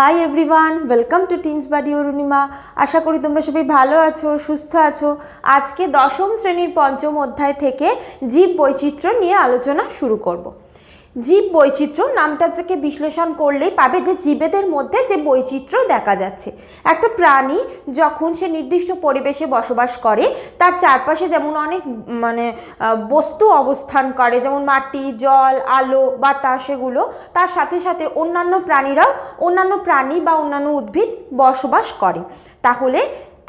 Hi everyone welcome to teens buddy Arunima আশা করি তোমরা সবাই ভালো আছো, সুস্থ আছো। আজকে দশম শ্রেণির পঞ্চম অধ্যায় থেকে জীব বৈচিত্র্য নিয়ে আলোচনা শুরু করব। জীব বৈচিত্র্য নামটাকে বিশ্লেষণ করলেই পাবে যে জীবেদের মধ্যে যে বৈচিত্র্য দেখা যাচ্ছে। একটা প্রাণী যখন সে নির্দিষ্ট পরিবেশে বসবাস করে, তার চারপাশে যেমন অনেক মানে বস্তু অবস্থান করে, যেমন মাটি, জল, আলো, বাতাস এগুলো, তার সাথে সাথে অন্যান্য প্রাণীরাও অন্যান্য প্রাণী বা অন্যান্য উদ্ভিদ বসবাস করে। তাহলে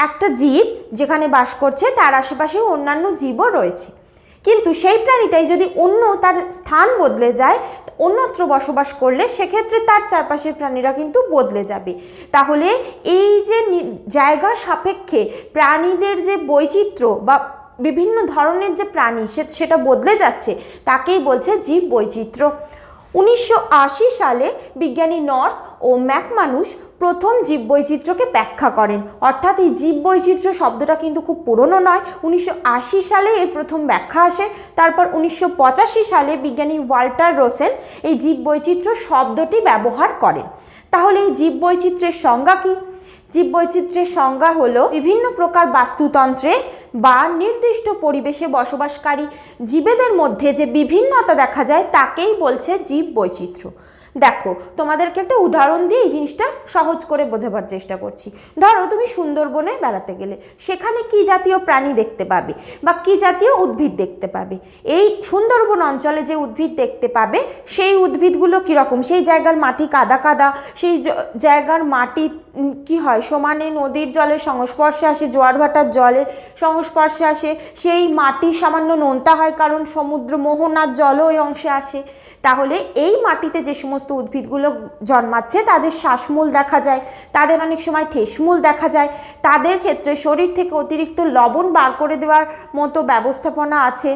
একটা জীব যেখানে বাস করছে, তার আশেপাশে অন্যান্য জীবও রয়েছে। কিন্তু সেই প্রাণীটাই যদি অন্য তার স্থান বদলে যায়, অন্যত্র বসবাস করলে সেক্ষেত্রে তার চারপাশের প্রাণীরা কিন্তু বদলে যাবে। তাহলে এই যে জায়গা সাপেক্ষে প্রাণীদের যে বৈচিত্র্য বা বিভিন্ন ধরনের যে প্রাণী সেটা বদলে যাচ্ছে, তাকেই বলছে জীব বৈচিত্র্য উনিশশো আশি সালে বিজ্ঞানী নর্স ও ম্যাক মানুষ প্রথম জীববৈচিত্র্যকে ব্যাখ্যা করেন। অর্থাৎ এই জীববৈচিত্র্য শব্দটা কিন্তু খুব পুরনো নয়। উনিশশো সালে এর প্রথম ব্যাখ্যা আসে। তারপর উনিশশো পঁচাশি সালে বিজ্ঞানী ওয়াল্টার রোসেন এই জীববৈচিত্র্য শব্দটি ব্যবহার করেন। তাহলে এই জীববৈচিত্র্যের সংজ্ঞা কী? জীববৈচিত্র্যের সংজ্ঞা হলো বিভিন্ন প্রকার বাস্তুতন্ত্রে বা নির্দিষ্ট পরিবেশে বসবাসকারী জীবেদের মধ্যে যে বিভিন্নতা দেখা যায় তাকেই বলছে জীব বৈচিত্র্য দেখো, তোমাদেরকে একটা উদাহরণ দিয়ে এই জিনিসটা সহজ করে বোঝাবার চেষ্টা করছি। ধরো, তুমি সুন্দরবনে বেড়াতে গেলে, সেখানে কি জাতীয় প্রাণী দেখতে পাবে বা কি জাতীয় উদ্ভিদ দেখতে পাবে? এই সুন্দরবন অঞ্চলে যে উদ্ভিদ দেখতে পাবে, সেই উদ্ভিদগুলো কীরকম? সেই জায়গার মাটি কাদা কাদা, সেই জায়গার মাটি কি হয়? সমানে নদীর জলের সংস্পর্শে আসে জোয়ার ভাটার জলে সংস্পর্শে আসে, সেই মাটি সামান্য নোনতা হয় কারণ সমুদ্র মোহনার জলও ওই অংশে আসে। তাহলে এই মাটিতে যে সমস্ত উদ্ভিদগুলো জন্মাচ্ছে, তাদের শ্বাসমূল দেখা যায়, তাদের অনেক সময় ঠেসমূল দেখা যায়, তাদের ক্ষেত্রে শরীর থেকে অতিরিক্ত লবণ বার করে দেওয়ার মতো ব্যবস্থাপনা আছে।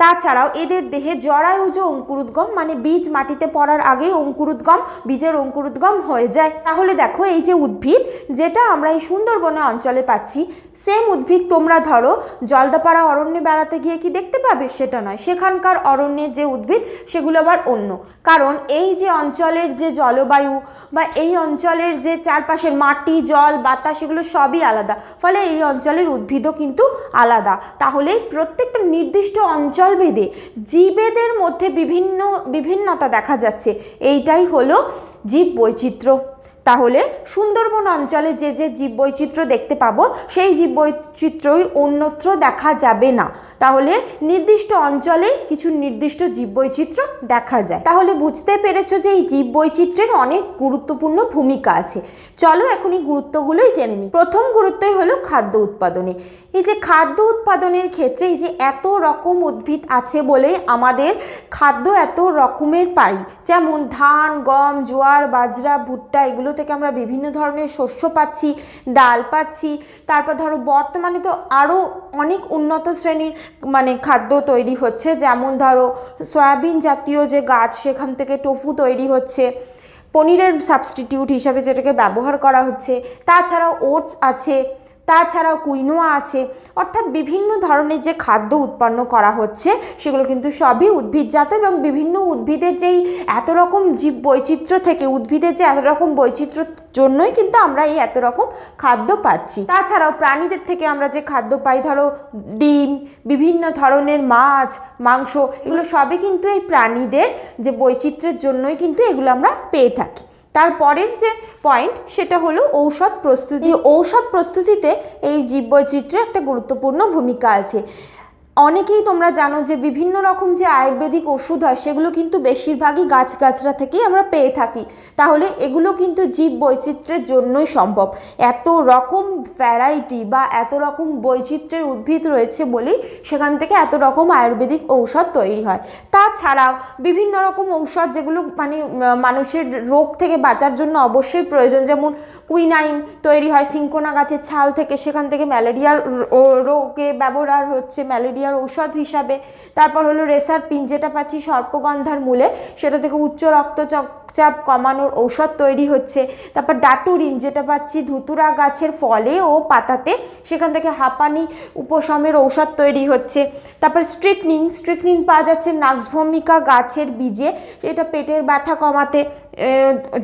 তাছাড়াও এদের দেহে জরায়ুজ অঙ্কুরুদ্গম মানে বীজ মাটিতে পড়ার আগেই অঙ্কুরুদ্গম, বীজের অঙ্কুরুদ্গম হয়ে যায়। তাহলে দেখো এই যে উদ্ভিদ, যেটা আমরা এই সুন্দরবনে অঞ্চলে পাচ্ছি সেম উদ্ভিদ তোমরা ধরো, জলদাপাড়া অরণ্যে বেড়াতে গিয়ে কি দেখতে পাবে? সেটা নয়। সেখানকার অরণ্যের যে উদ্ভিদ, সেগুলো আবার অন্য। কারণ এই যে অঞ্চলের যে জলবায়ু বা এই অঞ্চলের যে চারপাশের মাটি, জল, বাতাস, এগুলো সবই আলাদা। ফলে এই অঞ্চলের উদ্ভিদও কিন্তু আলাদা। তাহলে প্রত্যেকটা নির্দিষ্ট অঞ্চল ভেদে জীবেদের মধ্যে বিভিন্ন বিভিন্নতা দেখা যাচ্ছে। এইটাই হলো জীব বৈচিত্র্য। তাহলে সুন্দরবন অঞ্চলে যে যে জীব বৈচিত্র্য দেখতে পাবো, সেই জীব বৈচিত্র্যই অন্যত্র দেখা যাবে না। তাহলে নির্দিষ্ট অঞ্চলে কিছু নির্দিষ্ট জীব বৈচিত্র্য দেখা যায়। তাহলে বুঝতে পেরেছ যে এই জীব বৈচিত্র্যের অনেক গুরুত্বপূর্ণ ভূমিকা আছে। চলো এখন এই গুরুত্বগুলোই জেনে নিই। প্রথম গুরুত্বই হলো খাদ্য উৎপাদনে। এই যে খাদ্য উৎপাদনের ক্ষেত্রে এই যে এত রকম উদ্ভিদ আছে বলে আমাদের খাদ্য এত রকমের পাই, যেমন ধান, গম, জোয়ার, বাজরা, ভুট্টা, এগুলো থেকে আমরা বিভিন্ন ধরনের শস্য পাচ্ছি, ডাল পাচ্ছি, তারপর ধরো বর্তমানে তো আরও অনেক উন্নত শ্রেণির মানে খাদ্য তৈরি হচ্ছে, যেমন ধরো সয়াবিন জাতীয় যে গাছ সেখান থেকে টোফু তৈরি হচ্ছে, পনিরের সাবস্টিটিউট হিসাবে যেটাকে ব্যবহার করা হচ্ছে, তাছাড়াও ওটস আছে তাছাড়াও কুইনোয়া আছে। অর্থাৎ বিভিন্ন ধরনের যে খাদ্য উৎপন্ন করা হচ্ছে, সেগুলো কিন্তু সবই উদ্ভিদজাত এবং বিভিন্ন উদ্ভিদের যেই এত রকম জীব বৈচিত্র্য থেকে, উদ্ভিদের যে এত রকম বৈচিত্র্যর জন্যই কিন্তু আমরা এই এত রকম খাদ্য পাচ্ছি। তাছাড়াও প্রাণীদের থেকে আমরা যে খাদ্য পাই, ধরো ডিম, বিভিন্ন ধরনের মাছ, মাংস, এগুলো সবই কিন্তু এই প্রাণীদের যে বৈচিত্র্যের জন্যই কিন্তু এগুলো আমরা পেয়ে থাকি। তারপরের যে পয়েন্ট সেটা হলো ঔষধ প্রস্তুতি। ঔষধ প্রস্তুতিতে এই জীববৈচিত্র্যের একটা গুরুত্বপূর্ণ ভূমিকা আছে। অনেকেই তোমরা জানো যে বিভিন্ন রকম যে আয়ুর্বেদিক ওষুধ হয়, সেগুলো কিন্তু বেশিরভাগই গাছগাছরা থেকেই আমরা পেয়ে থাকি। তাহলে এগুলো কিন্তু জীব বৈচিত্র্যের জন্যই সম্ভব। এত রকম ভ্যারাইটি বা এত রকম বৈচিত্র্যের উদ্ভিদ রয়েছে বলেই সেখান থেকে এত রকম আয়ুর্বেদিক ঔষধ তৈরি হয়। তাছাড়াও বিভিন্ন রকম ঔষধ যেগুলো মানে মানুষের রোগ থেকে বাঁচার জন্য অবশ্যই প্রয়োজন। যেমন কুইনাইন তৈরি হয় সিঙ্কোনা গাছের ছাল থেকে, সেখান থেকে ম্যালেরিয়ার রোগে ব্যবহার হচ্ছে ম্যালেরিয়ার ঔষধ হিসাবে। তারপর হলো রেসার পিন, যেটা পাচ্ছি সর্পগন্ধার মূলে, সেটা থেকে উচ্চ রক্তচাপ কমানোর ঔষধ তৈরি হচ্ছে। তারপর ডাটুরিন, যেটা পাচ্ছি ধুতুরা গাছের ফলে ও পাতাতে, সেখান থেকে হাঁপানি উপশমের ঔষধ তৈরি হচ্ছে। তারপর স্ট্রিকনিন স্ট্রিকনিন পাওয়া যাচ্ছে নাক্সভূমিকা গাছের বীজে, এটা পেটের ব্যথা কমাতে।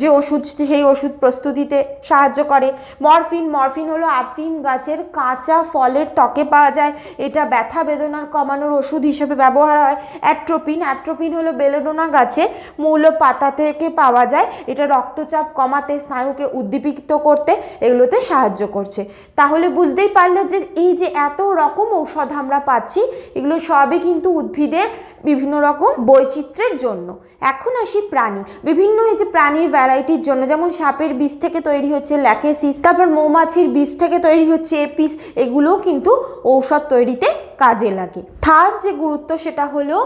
যে ওষুধ, সেই ওষুধ প্রস্তুতিতে সাহায্য করে। মরফিন মরফিন হলো আফিম গাছের কাঁচা ফলের ত্বকে পাওয়া যায়। এটা ব্যথা বেদনার কমানোর ওষুধ হিসেবে ব্যবহার হয়। অ্যাট্রোপিন অ্যাট্রোপিন হলো বেলেডোনা গাছের মূল পাতা থেকে পাওয়া যায়। এটা রক্তচাপ কমাতে, স্নায়ুকে উদ্দীপিত করতে এগুলোতে সাহায্য করছে। তাহলে বুঝতেই পারলে যে এই যে এত রকম ঔষধ আমরা পাচ্ছি, এগুলো সবই কিন্তু উদ্ভিদের বিভিন্ন রকম বৈচিত্র্যের জন্য। এখন আসি প্রাণী। বিভিন্ন যে প্রাণীর ভ্যারাইটির জন্য। যেমন সাপের বিষ থেকে তৈরি হচ্ছে ল্যাকেসিস, তারপর মৌমাছির বিষ থেকে তৈরি হচ্ছে এপিস, এগুলোও কিন্তু ঔষধ তৈরিতে কাজে লাগে। থার্ড যে গুরুত্ব সেটা হলো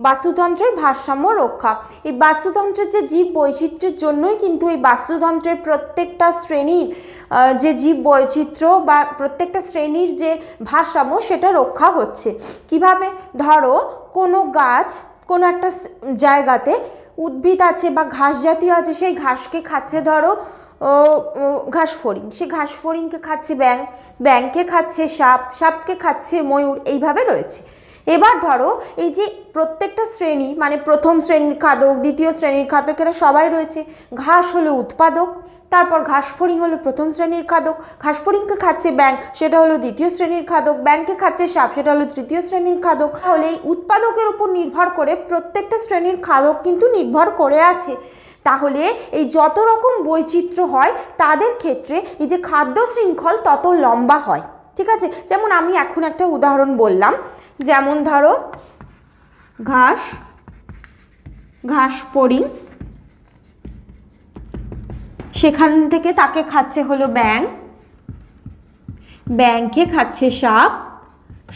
বাস্তুতন্ত্রের ভারসাম্য রক্ষা। এই বাস্তুতন্ত্রের যে জীব বৈচিত্র্যের জন্যই কিন্তু এই বাস্তুতন্ত্রের প্রত্যেকটা শ্রেণির যে জীব বৈচিত্র্য বা প্রত্যেকটা শ্রেণির যে ভারসাম্য সেটা রক্ষা হচ্ছে। কীভাবে? ধরো কোনো গাছ কোনো একটা জায়গাতে উদ্ভিদ আছে বা ঘাস জাতীয় আছে, সেই ঘাসকে খাচ্ছে ধরো ঘাস ফড়িং। সে ঘাস ফড়িংকে খাচ্ছে ব্যাং ব্যাংকে খাচ্ছে সাপ, সাপকে খাচ্ছে ময়ূর, এইভাবে রয়েছে। এবার ধরো, এই যে প্রত্যেকটা শ্রেণি মানে প্রথম শ্রেণির খাদক, দ্বিতীয় শ্রেণির খাদক এরা সবাই রয়েছে। ঘাস হলো উৎপাদক। তারপর ঘাস ফড়িং হলো প্রথম শ্রেণির খাদক। ঘাস ফড়িংকে খাচ্ছে ব্যাং সেটা হলো দ্বিতীয় শ্রেণির খাদক। ব্যাংকে খাচ্ছে সাপ, সেটা হলো তৃতীয় শ্রেণির খাদক। তাহলে এই উৎপাদকের উপর নির্ভর করে প্রত্যেকটা শ্রেণির খাদক কিন্তু নির্ভর করে আছে। তাহলে এই যত রকম বৈচিত্র্য হয়, তাদের ক্ষেত্রে এই যে খাদ্য শৃঙ্খল তত লম্বা হয়। ঠিক আছে? যেমন আমি এখন একটা উদাহরণ বললাম। যেমন ধরো, ঘাস ঘাস ফড়িং সেখান থেকে তাকে খাচ্ছে হলো ব্যাং ব্যাংকে খাচ্ছে সাপ।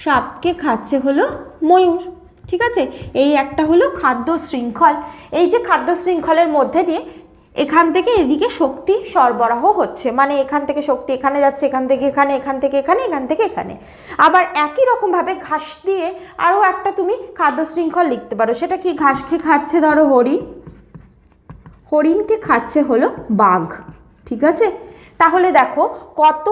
সাপকে খাচ্ছে হলো ময়ূর। ঠিক আছে? এই একটা হলো খাদ্য শৃঙ্খল। এই যে খাদ্য শৃঙ্খলের মধ্যে দিয়ে এখান থেকে এদিকে শক্তি সরবরাহ হচ্ছে। মানে এখান থেকে শক্তি এখানে যাচ্ছে, এখান থেকে এখানে, এখান থেকে এখানে, এখান থেকে এখানে। আবার একই রকমভাবে ঘাস দিয়ে আরও একটা তুমি খাদ্য শৃঙ্খল লিখতে পারো। সেটা কি ঘাস খেয়ে খাচ্ছে ধরো হরিণ? হরিণকে খাচ্ছে হলো বাঘ, ঠিক আছে? তাহলে দেখো কত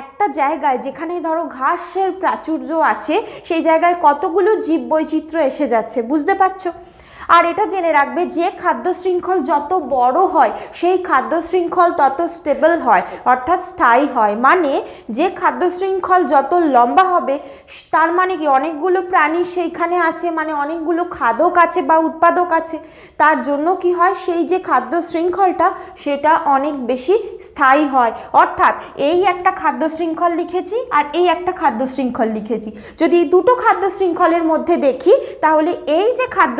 একটা জায়গায় যেখানে ধরো ঘাসের প্রাচুর্য আছে, সেই জায়গায় কতগুলো জীব বৈচিত্র্য এসে যাচ্ছে, বুঝতে পারছ? আর এটা জেনে রাখবে যে খাদ্য শৃঙ্খল যত বড় হয়, সেই খাদ্য শৃঙ্খল তত স্টেবল হয়, অর্থাৎ স্থায়ী হয়। মানে যে খাদ্য শৃঙ্খল যত লম্বা হবে, তার মানে কি অনেকগুলো প্রাণী সেইখানে আছে মানে অনেকগুলো খাদক আছে বা উৎপাদক আছে। তার জন্য কি হয়, সেই যে খাদ্য শৃঙ্খলটা, সেটা অনেক বেশি স্থায়ী হয়। অর্থাৎ এই একটা খাদ্য শৃঙ্খল লিখেছি আর এই একটা খাদ্য শৃঙ্খল লিখেছি। যদি দুটো খাদ্য শৃঙ্খলের মধ্যে দেখি, তাহলে এই যে খাদ্য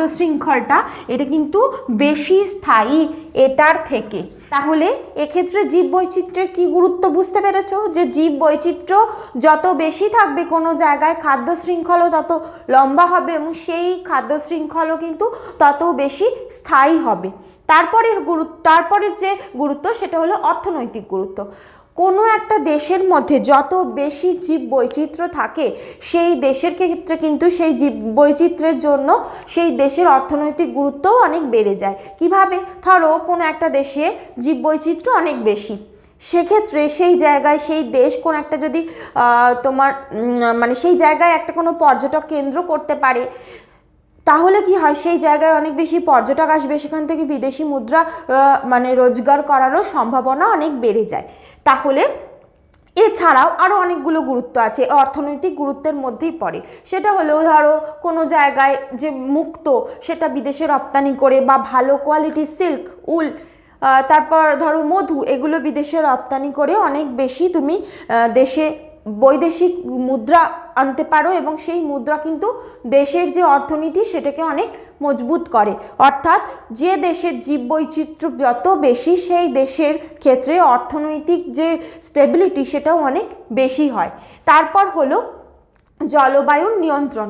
শৃঙ্খলটা এটা কিন্তু বেশি স্থায়ী এটার থেকে। তাহলে এক্ষেত্রে জীব বৈচিত্র্যের কি গুরুত্ব বুঝতে পেরেছ? যে জীব বৈচিত্র্য যত বেশি থাকবে কোনো জায়গায় খাদ্য শৃঙ্খলও তত লম্বা হবে এবং সেই খাদ্য শৃঙ্খলও কিন্তু তত বেশি স্থায়ী হবে। তারপরের গুরুত্ব, তারপরের যে গুরুত্ব, সেটা হলো অর্থনৈতিক গুরুত্ব। কোনো একটা দেশের মধ্যে যত বেশি জীব বৈচিত্র্য থাকে, সেই দেশের ক্ষেত্রে কিন্তু সেই জীব বৈচিত্র্যের জন্য সেই দেশের অর্থনৈতিক গুরুত্বও অনেক বেড়ে যায়। কীভাবে? ধরো, কোনো একটা দেশে জীব বৈচিত্র্য অনেক বেশি। সেক্ষেত্রে সেই জায়গায় সেই দেশ কোন একটা যদি তোমার মানে সেই জায়গায় একটা কোনো পর্যটক কেন্দ্র করতে পারে, তাহলে কি হয়? সেই জায়গায় অনেক বেশি পর্যটক আসবে, সেখান থেকে বিদেশি মুদ্রা মানে রোজগার করারও সম্ভাবনা অনেক বেড়ে যায়। তাহলে এছাড়াও আরও অনেকগুলো গুরুত্ব আছে অর্থনৈতিক গুরুত্বের মধ্যেই পড়ে। সেটা হলো ধরো কোনো জায়গায় যে মুক্ত, সেটা বিদেশে রপ্তানি করে বা ভালো কোয়ালিটির সিল্ক উল তারপর ধরো মধু, এগুলো বিদেশে রপ্তানি করে অনেক বেশি তুমি দেশে বৈদেশিক মুদ্রা আনতে পারো এবং সেই মুদ্রা কিন্তু দেশের যে অর্থনীতি, সেটাকে অনেক মজবুত করে। অর্থাৎ যে দেশের জীব বৈচিত্র্য যত বেশি, সেই দেশের ক্ষেত্রে অর্থনৈতিক যে স্টেবিলিটি সেটাও অনেক বেশি হয়। তারপর হলো জলবায়ুর নিয়ন্ত্রণ।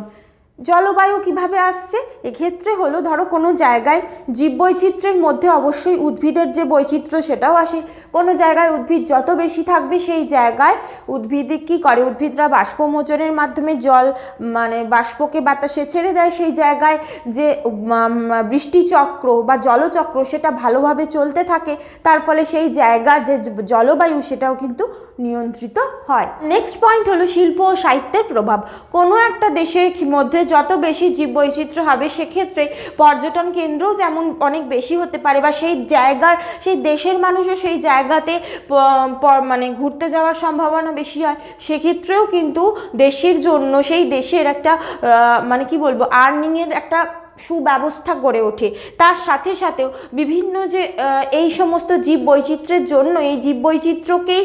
জলবায়ু কীভাবে আসছে? এক্ষেত্রে হলো, ধরো কোনো জায়গায় জীববৈচিত্র্যের মধ্যে অবশ্যই উদ্ভিদের যে বৈচিত্র্য সেটাও আসে। কোনো জায়গায় উদ্ভিদ যত বেশি থাকবে সেই জায়গায় উদ্ভিদ কী করে? উদ্ভিদরা বাষ্পমোচনের মাধ্যমে জল মানে বাষ্পকে বাতাসে ছেড়ে দেয়। সেই জায়গায় যে বৃষ্টিচক্র বা জলচক্র সেটা ভালোভাবে চলতে থাকে। তার ফলে সেই জায়গার যে জলবায়ু সেটাও কিন্তু নিয়ন্ত্রিত হয়। নেক্সট পয়েন্ট হলো শিল্প ও সাহিত্যের প্রভাব। কোনো একটা দেশের মধ্যে যত বেশি জীববৈচিত্র্য হবে, সেক্ষেত্রে পর্যটন কেন্দ্রও যেমন অনেক বেশি হতে পারে বা সেই জায়গার, সেই দেশের মানুষও সেই জায়গাতে মানে ঘুরতে যাওয়ার সম্ভাবনা বেশি হয়। সেক্ষেত্রেও কিন্তু দেশের জন্য, সেই দেশের একটা মানে কি বলব আর্নিংয়ের একটা সুব্যবস্থা গড়ে ওঠে। তার সাথে সাথেও বিভিন্ন যে এই সমস্ত জীব বৈচিত্র্যের জন্য, এই জীব বৈচিত্র্যকেই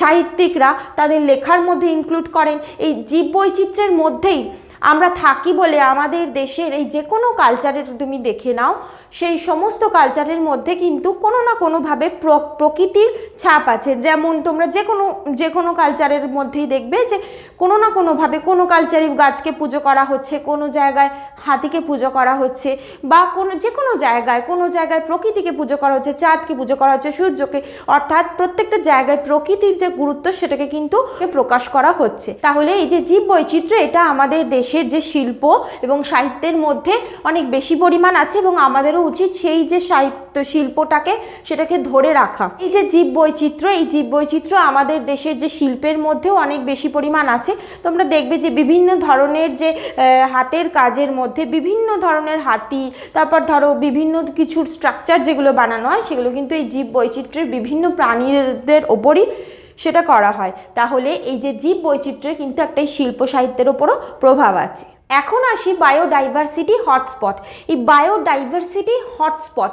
সাহিত্যিকরা তাদের লেখার মধ্যে ইনক্লুড করেন। এই জীব বৈচিত্র্যের মধ্যেই আমরা থাকি বলে আমাদের দেশের এই যে কোনো কালচারের তুমি দেখে নাও সেই সমস্ত কালচারের মধ্যে কিন্তু কোনো না কোনোভাবে প্র- প্রকৃতির ছাপ আছে। যেমন তোমরা যে কোনো যে কোনো কালচারের মধ্যেই দেখবে যে কোনো না কোনোভাবে কোনো কালচারে গাছকে পুজো করা হচ্ছে, কোনো জায়গায় হাতিকে পুজো করা হচ্ছে বা কোনো, যে কোনো জায়গায় কোনো জায়গায় প্রকৃতিকে পুজো করা হচ্ছে, চাঁদকে পুজো করা হচ্ছে, সূর্যকে, অর্থাৎ প্রত্যেকটা জায়গায় প্রকৃতির যে গুরুত্ব সেটাকে কিন্তু প্রকাশ করা হচ্ছে। তাহলে এই যে জীব বৈচিত্র্য, এটা আমাদের দেশের যে শিল্প এবং সাহিত্যের মধ্যে অনেক বেশি পরিমাণ আছে এবং আমাদেরও উচিত সেই যে সাহিত্য শিল্পটাকে সেটাকে ধরে রাখা। এই যে জীব বৈচিত্র্য এই জীব বৈচিত্র্য আমাদের দেশের যে শিল্পের মধ্যেও অনেক বেশি পরিমাণ আছে। তোমরা দেখবে যে বিভিন্ন ধরনের যে হাতের কাজের মধ্যে বিভিন্ন ধরনের হাতি, তারপর ধরো বিভিন্ন কিছুর স্ট্রাকচার যেগুলো বানানো হয়, সেগুলো কিন্তু এই জীব বৈচিত্র্যের বিভিন্ন প্রাণীদের ওপরই সেটা করা হয়। তাহলে এই যে জীব বৈচিত্র্যের কিন্তু একটা শিল্প সাহিত্যের ওপরও প্রভাব আছে। এখন আসি বায়োডাইভার্সিটি হটস্পট এই বায়োডাইভার্সিটি হটস্পট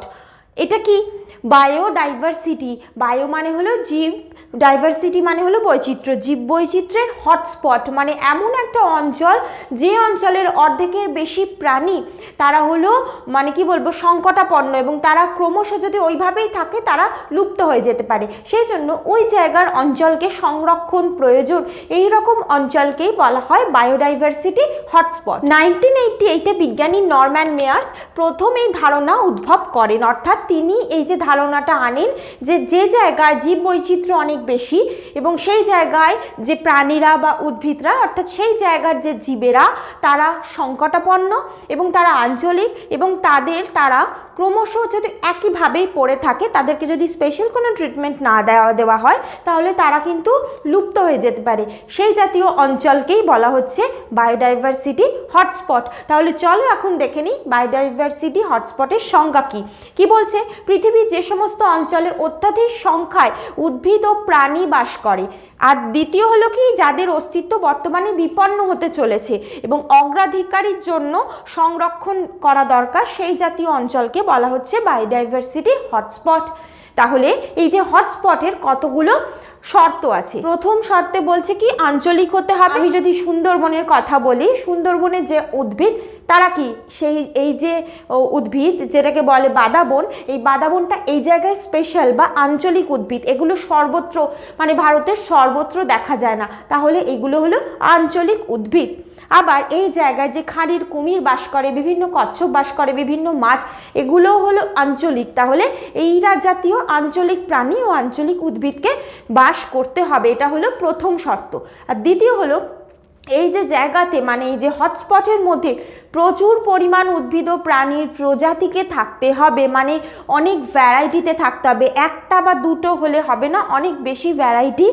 এটা কি? বায়োডাইভার্সিটি বায়ো মানে হলো জীব ডাইভার্সিটি মানে হলো বৈচিত্র্য, জীব বৈচিত্র্যের হটস্পট মানে এমন একটা অঞ্চল যে অঞ্চলের অর্ধেকের বেশি প্রাণী তারা হলো মানে কি বলব, সংকটাপন্ন এবং তারা ক্রমশ যদি ওইভাবেই থাকে তারা লুপ্ত হয়ে যেতে পারে। সেই জন্য ওই জায়গার অঞ্চলকে সংরক্ষণ প্রয়োজন, এই রকম অঞ্চলকেই বলা হয় বায়োডাইভার্সিটি হটস্পট নাইনটিন এইটটি এইটে বিজ্ঞানী নরম্যান মেয়ার্স প্রথম এই ধারণা উদ্ভব করেন, অর্থাৎ তিনি এই যে ধারণাটা আনেন যে যে জায়গায় জীব বৈচিত্র্য অনেক বেশি এবং সেই জায়গায় যে প্রাণীরা বা উদ্ভিদরা, অর্থাৎ সেই জায়গার যে জীবেরা, তারা সংকটাপন্ন এবং তারা আঞ্চলিক এবং তাদের, তারা ক্রমশ যদি একইভাবেই পড়ে থাকে, তাদেরকে যদি স্পেশাল কোনো ট্রিটমেন্ট না দেওয়া দেওয়া হয়, তাহলে তারা কিন্তু লুপ্ত হয়ে যেতে পারে। সেই জাতীয় অঞ্চলকেই বলা হচ্ছে বায়োডাইভার্সিটি হটস্পট তাহলে চলো এখন দেখে নিই বায়োডাইভার্সিটি হটস্পটের সংজ্ঞা কী। কী বলছে? পৃথিবীর যে সমস্ত অঞ্চলে অত্যাধিক সংখ্যায় উদ্ভিদ ও প্রাণী বাস করে। আর দ্বিতীয় হলো কি? যাদের অস্তিত্ব বর্তমানে বিপন্ন হতে চলেছে এবং অগ্রাধিকারীর জন্য সংরক্ষণ করা দরকার সেই জাতীয় অঞ্চলকে বলা হচ্ছে বায়োডাইভার্সিটি হটস্পট তাহলে এই যে হটস্পটের কতগুলো শর্ত আছে? প্রথম শর্তে বলছে কি আঞ্চলিক হতে হবে। আমি যদি সুন্দরবনের কথা বলি সুন্দরবনের যে উদ্ভিদ তারা কি? সেই, এই যে উদ্ভিদ যেটাকে বলে বাদাবন, এই বাদাবনটা এই জায়গায় স্পেশাল বা আঞ্চলিক উদ্ভিদ। এগুলো সর্বত্র মানে ভারতের সর্বত্র দেখা যায় না। তাহলে এগুলো হলো আঞ্চলিক উদ্ভিদ। আবার এই জায়গায় যে খাঁড়ির কুমির বাস করে, বিভিন্ন কচ্ছপ বাস করে, বিভিন্ন মাছ, এগুলোও হলো আঞ্চলিক। তাহলে এইরা জাতীয় আঞ্চলিক প্রাণী ও আঞ্চলিক উদ্ভিদকে বাস করতে হবে। এটা হলো প্রথম শর্ত। আর দ্বিতীয় হলো এই যে জায়গাতে মানে এই যে হটস্পটের মধ্যে প্রচুর পরিমাণ উদ্ভিদ ও প্রাণীর প্রজাতিকে থাকতে হবে। মানে অনেক ভ্যারাইটিতে থাকতে হবে। একটা বা দুটো হলে হবে না, অনেক বেশি ভ্যারাইটি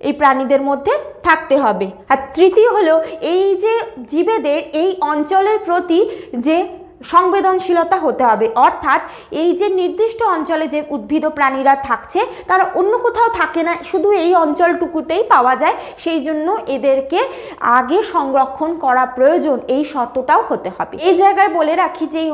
এই প্রাণীদের মধ্যে থাকতে হবে। আর তৃতীয় হলো, এই যে জীবেদের, এই অঞ্চলের প্রতি যে সংবেদনশীলতা হতে হবে। অর্থাৎ এই যে নির্দিষ্ট অঞ্চলে যে উদ্ভিদ প্রাণীরা থাকছে, তারা অন্য কোথাও থাকে না, শুধু এই অঞ্চলটুকুতেই পাওয়া যায়। সেই জন্য এদেরকে আগে সংরক্ষণ করা প্রয়োজন, এই শর্তটাও হতে হবে। এই জায়গায় বলে রাখি যে, এই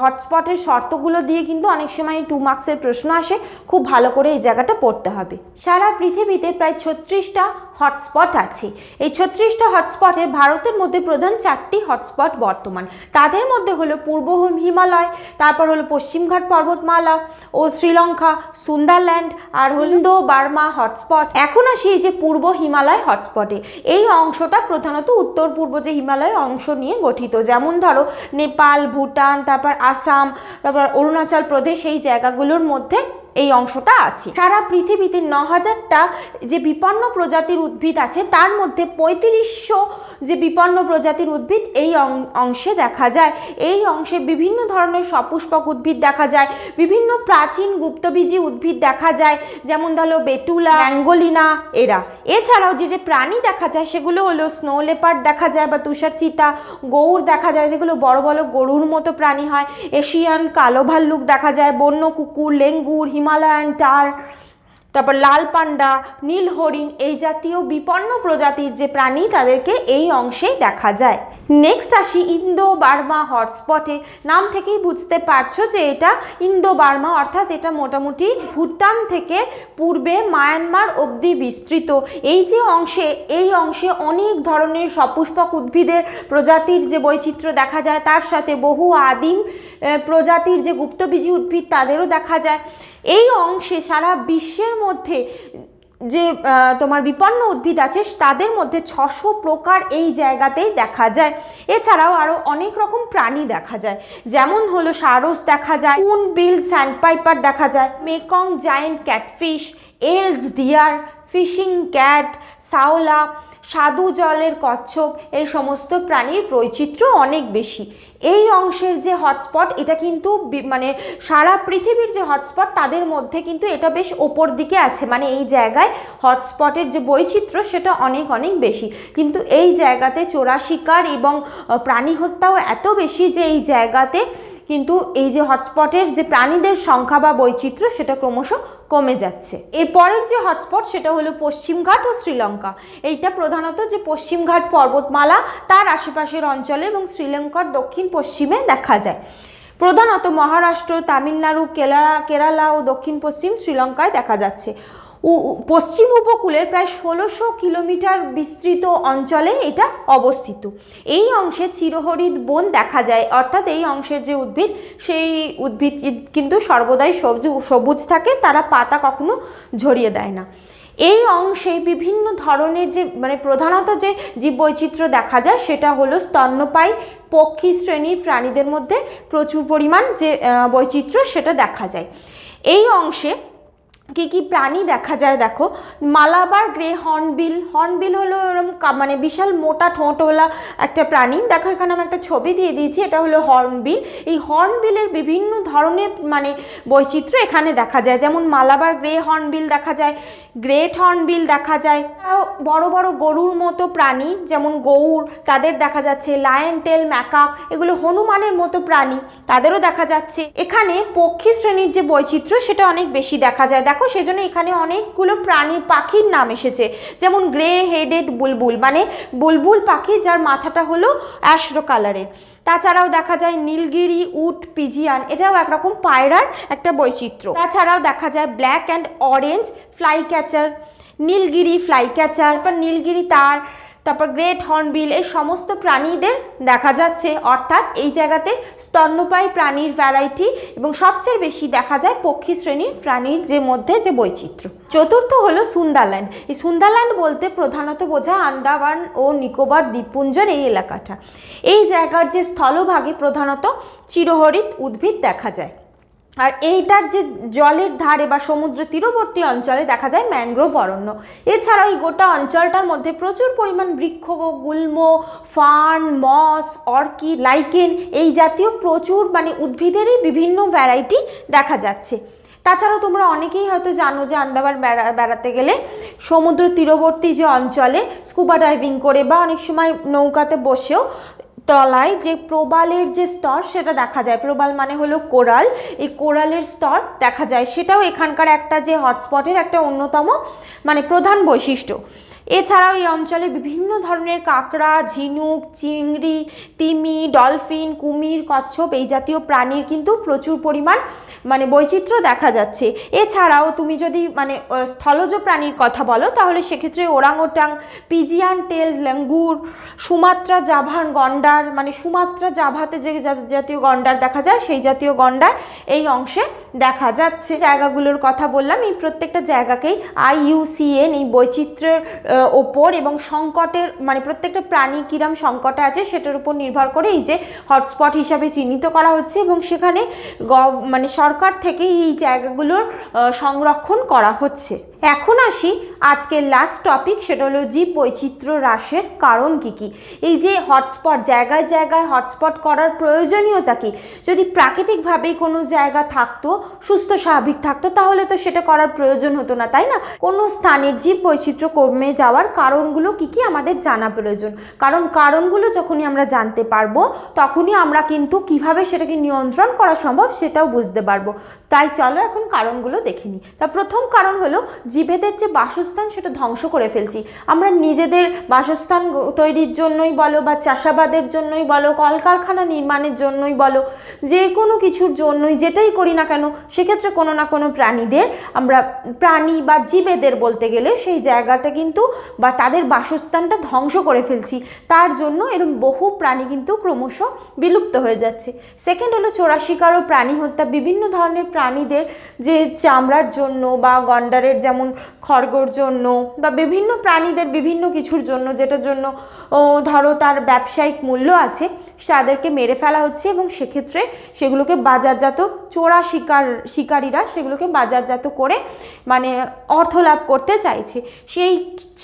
হটস্পটের শর্তগুলো দিয়ে কিন্তু অনেক সময় টু মার্কসের প্রশ্ন আসে। খুব ভালো করে এই জায়গাটা পড়তে হবে। সারা পৃথিবীতে প্রায় ছত্রিশটা হটস্পট আছে। এই ছত্রিশটা হটস্পটে ভারতের মধ্যে প্রধান চারটি হটস্পট বর্তমান। তাদের মধ্যে হলো পূর্ব হিমালয় তারপর হলো পশ্চিমঘাট পর্বতমালা ও শ্রীলঙ্কা সুন্দারল্যান্ড আর হলো বার্মা হটস্পট। এখন আসি এই যে পূর্ব হিমালয় হটস্পটে। এই অংশটা প্রধানত উত্তর পূর্ব যে হিমালয় অংশ নিয়ে গঠিত। যেমন ধরো নেপাল ভুটান তারপর আসাম তারপর অরুণাচল প্রদেশ এই জায়গাগুলোর মধ্যে এই অংশটা আছে। সারা পৃথিবীতে ন হাজারটা যে বিপন্ন প্রজাতির উদ্ভিদ আছে, তার মধ্যে পঁয়ত্রিশশো যে বিপন্ন প্রজাতির উদ্ভিদ এই অংশে দেখা যায়। এই অংশে বিভিন্ন ধরনের সপুষ্পক উদ্ভিদ দেখা যায়, বিভিন্ন প্রাচীন গুপ্তবীজী উদ্ভিদ দেখা যায়, যেমন ধরো বেটুলা অ্যাঙ্গোলিনা এরা। এছাড়াও যে যে প্রাণী দেখা যায়, সেগুলো হলো স্নো লেপার্ড দেখা যায় বা তুষার চিতা, গৌর দেখা যায়, যেগুলো বড় বড় গরুর মতো প্রাণী হয়। এশিয়ান কালো ভাল্লুক দেখা যায়, বন্য কুকুর, লেঙ্গুর হিমালয়ান টার, তারপর লাল পান্ডা, নীল হরিণ এই জাতীয় বিপন্ন প্রজাতির যে প্রাণী তাদেরকে এই অংশেই দেখা যায়। নেক্সট আসি ইন্দো বার্মা হটস্পটে নাম থেকেই বুঝতে পারছ যে এটা ইন্দো বার্মা অর্থাৎ এটা মোটামুটি ভুটান থেকে পূর্বে মায়ানমার অবধি বিস্তৃত। এই যে অংশে, এই অংশে অনেক ধরনের সপুষ্পক উদ্ভিদের প্রজাতির যে বৈচিত্র্য দেখা যায়, তার সাথে বহু আদিম প্রজাতির যে গুপ্তবীজী উদ্ভিদ, তাদেরও দেখা যায়। এই অংশে সারা বিশ্বের মধ্যে যে তোমার বিপন্ন উদ্ভিদ আছে, তাদের মধ্যে ছশো প্রকার এই জায়গাতেই দেখা যায়। এছাড়াও আরও অনেক রকম প্রাণী দেখা যায়। যেমন হলো সারস দেখা যায় কুন বিল স্যান্ডপাইপার দেখা যায়, Mekong giant catfish, Eld's deer, fishing cat, saola স্বাদু জলের কচ্ছপ, এই সমস্ত প্রাণীর বৈচিত্র্য অনেক বেশি। এই অংশের যে হটস্পট, এটা কিন্তু মানে সারা পৃথিবীর যে হটস্পট, তাদের মধ্যে কিন্তু এটা বেশ ওপর দিকে আছে। মানে এই জায়গায় হটস্পটের যে বৈচিত্র্য, সেটা অনেক অনেক বেশি। কিন্তু এই জায়গাতে চোরা শিকার এবং প্রাণী হত্যাও এত বেশি যে এই জায়গাতে কিন্তু এই যে হটস্পটের যে প্রাণীদের সংখ্যা বা বৈচিত্র্য, সেটা ক্রমশ কমে যাচ্ছে। এরপরের যে হটস্পট, সেটা হলো পশ্চিমঘাট ও শ্রীলঙ্কা। এইটা প্রধানত যে পশ্চিমঘাট পর্বতমালা, তার আশেপাশের অঞ্চলে এবং শ্রীলঙ্কার দক্ষিণ পশ্চিমে দেখা যায়। প্রধানত মহারাষ্ট্র, তামিলনাড়ু কেরালা কেরালা ও দক্ষিণ পশ্চিম শ্রীলঙ্কায় দেখা যাচ্ছে। পশ্চিম উপকূলের প্রায় ষোলোশো কিলোমিটার বিস্তৃত অঞ্চলে এটা অবস্থিত। এই অংশে চিরহরিৎ বন দেখা যায়, অর্থাৎ এই অংশের যে উদ্ভিদ, সেই উদ্ভিদ কিন্তু সর্বদাই সবুজ সবুজ থাকে, তারা পাতা কখনো ঝরিয়ে দেয় না। এই অংশে বিভিন্ন ধরনের যে মানে প্রধানত যে জীববৈচিত্র্য দেখা যায়, সেটা হলো স্তন্যপায়ী পক্ষী শ্রেণির প্রাণীদের মধ্যে প্রচুর পরিমাণ যে বৈচিত্র্য সেটা দেখা যায়। এই অংশে কি কি প্রাণী দেখা যায় দেখো? মালাবার, গ্রে হর্নবিল হর্নবিল হলো কা- মানে বিশাল মোটা ঠোঁটওয়ালা একটা প্রাণী। দেখো এখানে আমি একটা ছবি দিয়ে দিয়েছি, এটা হলো হর্নবিল। এই হর্নবিলের বিভিন্ন ধরনের মানে বৈচিত্র্য এখানে দেখা যায়। যেমন মালাবার, গ্রে হর্নবিল দেখা যায়, গ্রেট হর্নবিল দেখা যায়। বড় বড় গরুর মতো প্রাণী, যেমন গৌর, তাদের দেখা যাচ্ছে। লায়ন টেল, ম্যাকাক, এগুলো হনুমানের মতো প্রাণী, তাদেরও দেখা যাচ্ছে। এখানে পক্ষী শ্রেণির যে বৈচিত্র্য, সেটা অনেক বেশি দেখা যায়। দেখো সেজন্য এখানে অনেকগুলো প্রাণী পাখির নাম এসেছে। যেমন গ্রে হেডেড বুলবুল মানে বুলবুল পাখি যার মাথাটা হলো অ্যাশ্রো কালারের। তাছাড়াও দেখা যায় নীলগিরি, উট, পিজিয়ান, এটাও একরকম পায়রার একটা বৈচিত্র্য। তাছাড়াও দেখা যায় black and orange flycatcher Nilgiri flycatcher বা নীলগিরি তার তারপর গ্রেট হর্নবিল, এই সমস্ত প্রাণীদের দেখা যাচ্ছে। অর্থাৎ এই জায়গাতে স্তন্যপায়ী প্রাণীর ভ্যারাইটি এবং সবচেয়ে বেশি দেখা যায় পক্ষী শ্রেণির প্রাণীর যে মধ্যে যে বৈচিত্র্য। চতুর্থ হলো সুন্দারল্যান্ড। এই সুন্দারল্যান্ড বলতে প্রধানত বোঝায় আন্দামান ও নিকোবর দ্বীপপুঞ্জের এই এলাকাটা। এই জায়গার যে স্থলভাগে প্রধানত চিরহরিৎ উদ্ভিদ দেখা যায়। আর এইটার যে জলের ধারে বা সমুদ্র তীরবর্তী অঞ্চলে দেখা যায় ম্যানগ্রোভ অরণ্য। এছাড়াও এই গোটা অঞ্চলটার মধ্যে প্রচুর পরিমাণ বৃক্ষ, গুল্ম, ফার্ন, মস অর্কিড লাইকেন এই জাতীয় প্রচুর মানে উদ্ভিদেরই বিভিন্ন ভ্যারাইটি দেখা যাচ্ছে। তাছাড়াও তোমরা অনেকেই হয়তো জানো যে আন্দামান বেড়া, বেড়াতে গেলে সমুদ্র তীরবর্তী যে অঞ্চলে স্কুবা ডাইভিং করে বা অনেক সময় নৌকাতে বসেও তলায় যে প্রবালের যে স্তর সেটা দেখা যায়। প্রবাল মানে হলো কোরাল। এই কোরালের স্তর দেখা যায়। সেটাও এখানকার একটা যে হটস্পটের একটা অন্যতম মানে প্রধান বৈশিষ্ট্য। এছাড়াও এই অঞ্চলে বিভিন্ন ধরনের কাঁকড়া, ঝিনুক, চিংড়ি, তিমি, ডলফিন, কুমির, কচ্ছপ এই জাতীয় প্রাণীর কিন্তু প্রচুর পরিমাণ মানে বৈচিত্র্য দেখা যাচ্ছে। এছাড়াও তুমি যদি মানে স্থলজ প্রাণীর কথা বলো, তাহলে সেক্ষেত্রে orangutan, pigeon tail langur Sumatra Javan গন্ডার মানে সুমাত্রা জাভাতে যে জাতীয় গন্ডার দেখা যায়, সেই জাতীয় গন্ডার এই অংশে দেখা যাচ্ছে। জায়গাগুলোর কথা বললাম, এই প্রত্যেকটা জায়গাকেই আইইউসিএন এই বৈচিত্র্যের ওপর এবং সংকটের মানে প্রত্যেকটা প্রাণী কিরাম সংকটে আছে সেটার উপর নির্ভর করে এই যে হটস্পট হিসাবে চিহ্নিত করা হচ্ছে এবং সেখানে মানে সরকার থেকে এই জায়গাগুলোর সংরক্ষণ করা হচ্ছে। এখন আসি আজকের লাস্ট টপিক সেটা হলো জীব বৈচিত্র্য হ্রাসের কারণ কি কি? এই যে হটস্পট, জায়গায় জায়গায় হটস্পট করার প্রয়োজনীয়তা কি? যদি প্রাকৃতিকভাবেই কোনো জায়গা থাকতো সুস্থ, স্বাভাবিক থাকতো, তাহলে তো সেটা করার প্রয়োজন হতো না, তাই না? কোনো স্থানের জীব বৈচিত্র্য কমে যাওয়ার কারণগুলো কি কি আমাদের জানা প্রয়োজন? কারণ কারণগুলো যখনই আমরা জানতে পারব, তখনই আমরা কিন্তু কীভাবে সেটাকে নিয়ন্ত্রণ করা সম্ভব সেটাও বুঝতে পারব। তাই চলো এখন কারণগুলো দেখে নিই। তা প্রথম কারণ হলো, জীবেদের যে বাসস্থান সেটা ধ্বংস করে ফেলছি। আমরা নিজেদের বাসস্থান তৈরির জন্যই বলো বা চাষাবাদের জন্যই বলো, কলকারখানা নির্মাণের জন্যই বলো, যে কোনো কিছুর জন্যই যেটাই করি না কেন সেক্ষেত্রে কোনো না কোনো প্রাণীদের, আমরা প্রাণী বা জীবেদের বলতে গেলে সেই জায়গাটা কিন্তু বা তাদের বাসস্থানটা ধ্বংস করে ফেলছি। তার জন্য এরকম বহু প্রাণী কিন্তু ক্রমশ বিলুপ্ত হয়ে যাচ্ছে। সেকেন্ড হলো চোরা শিকার ও প্রাণী হত্যা। বিভিন্ন ধরনের প্রাণীদের যে চামড়ার জন্য বা গন্ডারের যেমন খড়গোর জন্য বা বিভিন্ন প্রাণীদের বিভিন্ন কিছুর জন্য, যেটার জন্য ধরো তার ব্যবসায়িক মূল্য আছে তাদেরকে মেরে ফেলা হচ্ছে এবং সেক্ষেত্রে সেগুলোকে বাজারজাত চোরা শিকার, শিকারীরা সেগুলোকে বাজারজাত করে মানে অর্থ লাভ করতে চাইছে। সেই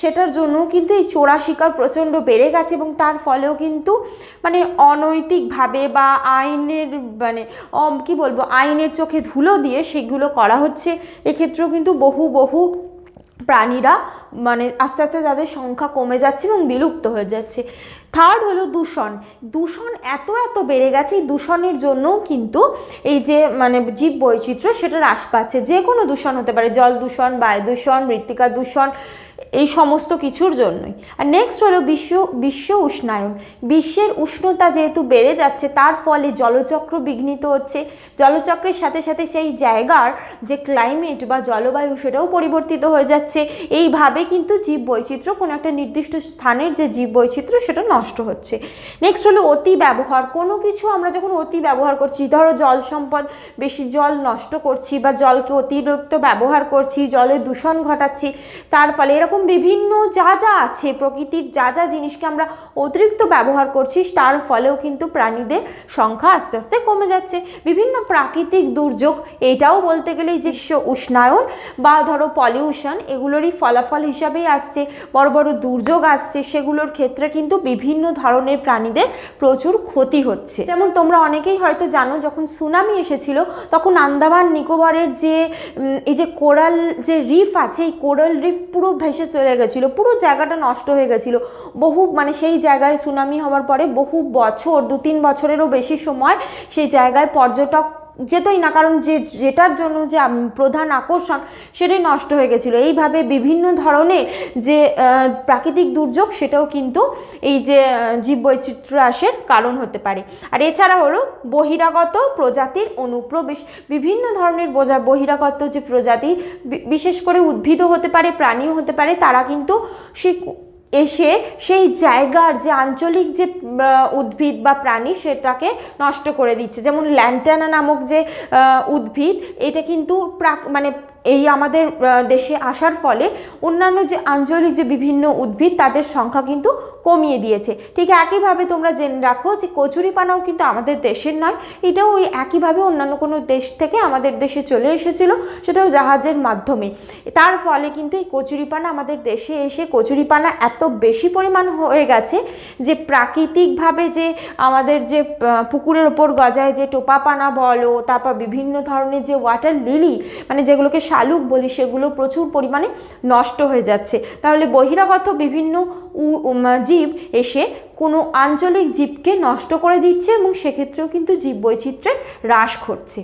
সেটার জন্য কিন্তু এই চোরা শিকার প্রচণ্ড বেড়ে গেছে এবং তার ফলেও কিন্তু মানে অনৈতিকভাবে বা আইনের মানে কি বলব, আইনের চোখে ধুলো দিয়ে সেগুলো করা হচ্ছে। এক্ষেত্রেও কিন্তু বহু বহু প্রাণীরা মানে আস্তে আস্তে তাদের সংখ্যা কমে যাচ্ছে এবং বিলুপ্ত হয়ে যাচ্ছে। থার্ড হলো দূষণ। দূষণ এত এত বেড়ে গেছে দূষণের জন্যও কিন্তু এই যে মানে জীব বৈচিত্র্য সেটা হ্রাস পাচ্ছে। যে কোনো দূষণ হতে পারে, জল দূষণ, বায়ু দূষণ, মৃত্তিকা দূষণ এই সমস্ত কিছুর জন্যই। আর নেক্সট হলো বিশ্ব বিশ্ব উষ্ণায়ন। বিশ্বের উষ্ণতা যেহেতু বেড়ে যাচ্ছে, তার ফলে জলচক্র বিঘ্নিত হচ্ছে। জলচক্রের সাথে সাথে সেই জায়গার যে ক্লাইমেট বা জলবায়ু, সেটাও পরিবর্তিত হয়ে যাচ্ছে। এইভাবে কিন্তু জীব বৈচিত্র্য কোনো একটা নির্দিষ্ট স্থানের যে জীব বৈচিত্র্য সেটা নষ্ট হচ্ছে। নেক্সট হলো অতি ব্যবহার। কোনো কিছু আমরা যখন অতি ব্যবহার করছি, ধরো জল সম্পদ বেশি জল নষ্ট করছি বা জলকে অতিরিক্ত ব্যবহার করছি, জলের দূষণ ঘটাচ্ছি, তার ফলে এরকম বিভিন্ন যা যা আছে, প্রকৃতির যা যা জিনিসকে আমরা অতিরিক্ত ব্যবহার করছি, তার ফলেও কিন্তু প্রাণীদের সংখ্যা আস্তে আস্তে কমে যাচ্ছে। বিভিন্ন প্রাকৃতিক দুর্যোগ, এটাও বলতে গেলে যে উষ্ণায়ন বা ধরো পলিউশন এগুলোরই ফলাফল হিসাবেই আসছে। বড় বড় দুর্যোগ আসছে, সেগুলোর ক্ষেত্রে কিন্তু বিভিন্ন ধরনের প্রাণীদের প্রচুর ক্ষতি হচ্ছে। যেমন তোমরা অনেকেই হয়তো জানো, যখন সুনামি এসেছিল, তখন আন্দামান নিকোবরের যে এই যে কোরাল যে রিফ আছে, এই কোরাল রিফ পুরো ভেসে চলে গেছিল। পুরো জায়গাটা নষ্ট হয়ে গেছিল। বহু মানে সেই জায়গায় সুনামি হওয়ার পরে বহু বছর দু তিন বছরেরও বেশি সময় সেই জায়গায় পর্যটক যেতই না, কারণ যে যেটার জন্য যে প্রধান আকর্ষণ সেটাই নষ্ট হয়ে গেছিল। এইভাবে বিভিন্ন ধরনের যে প্রাকৃতিক দুর্যোগ সেটাও কিন্তু এই যে জীববৈচিত্র্য হ্রাসের কারণ হতে পারে। আর এছাড়া হলো বহিরাগত প্রজাতির অনুপ্রবেশ। বিভিন্ন ধরনের বোঝা, বহিরাগত যে প্রজাতি বিশেষ করে উদ্ভিদও হতে পারে, প্রাণীও হতে পারে, তারা কিন্তু সে এসে সেই জায়গার যে আঞ্চলিক যে উদ্ভিদ বা প্রাণী সেটাকে নষ্ট করে দিচ্ছে। যেমন ল্যান্টানা নামক যে উদ্ভিদ, এটা কিন্তু প্রাক মানে এই আমাদের দেশে আসার ফলে অন্যান্য যে আঞ্চলিক যে বিভিন্ন উদ্ভিদ, তাদের সংখ্যা কিন্তু কমিয়ে দিয়েছে। ঠিক একইভাবে তোমরা জেনে রাখো যে কচুরিপানাও কিন্তু আমাদের দেশের নয়, এটাও ওই একইভাবে অন্যান্য কোনো দেশ থেকে আমাদের দেশে চলে এসেছিল, সেটাও জাহাজের মাধ্যমে। তার ফলে কিন্তু এই কচুরিপানা আমাদের দেশে এসে কচুরিপানা এত বেশি পরিমাণ হয়ে গেছে যে প্রাকৃতিকভাবে যে আমাদের যে পুকুরের ওপর গজায় যে টোপাপানা বলো, তারপর বিভিন্ন ধরনের যে ওয়াটার লিলি মানে যেগুলোকে শালুক বলি, সেগুলো প্রচুর পরিমাণে নষ্ট হয়ে যাচ্ছে। তাহলে বহিরাগত বিভিন্ন জীব এসে কোনো আঞ্চলিক জীবকে নষ্ট করে দিচ্ছে এবং সেক্ষেত্রেও কিন্তু জীব বৈচিত্র্যের হ্রাস ঘটছে।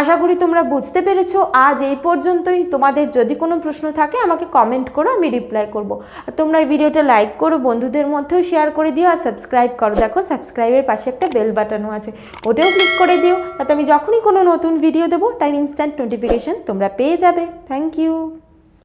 আশা করি তোমরা বুঝতে পেরেছ। আজ এই পর্যন্তই। তোমাদের যদি কোনো প্রশ্ন থাকে, আমাকে কমেন্ট করো, আমি রিপ্লাই করব। আর তোমরা এই ভিডিওটা লাইক করো, বন্ধুদের মধ্যেও শেয়ার করে দিও আর সাবস্ক্রাইব করো। দেখো সাবস্ক্রাইবের পাশে একটা বেল বাটনও আছে। ওটাও ক্লিক করে দিও। তাতে আমি যখনই কোনো নতুন ভিডিও দেবো, তার ইনস্ট্যান্ট নোটিফিকেশান তোমরা পেয়ে যাবে। Thank you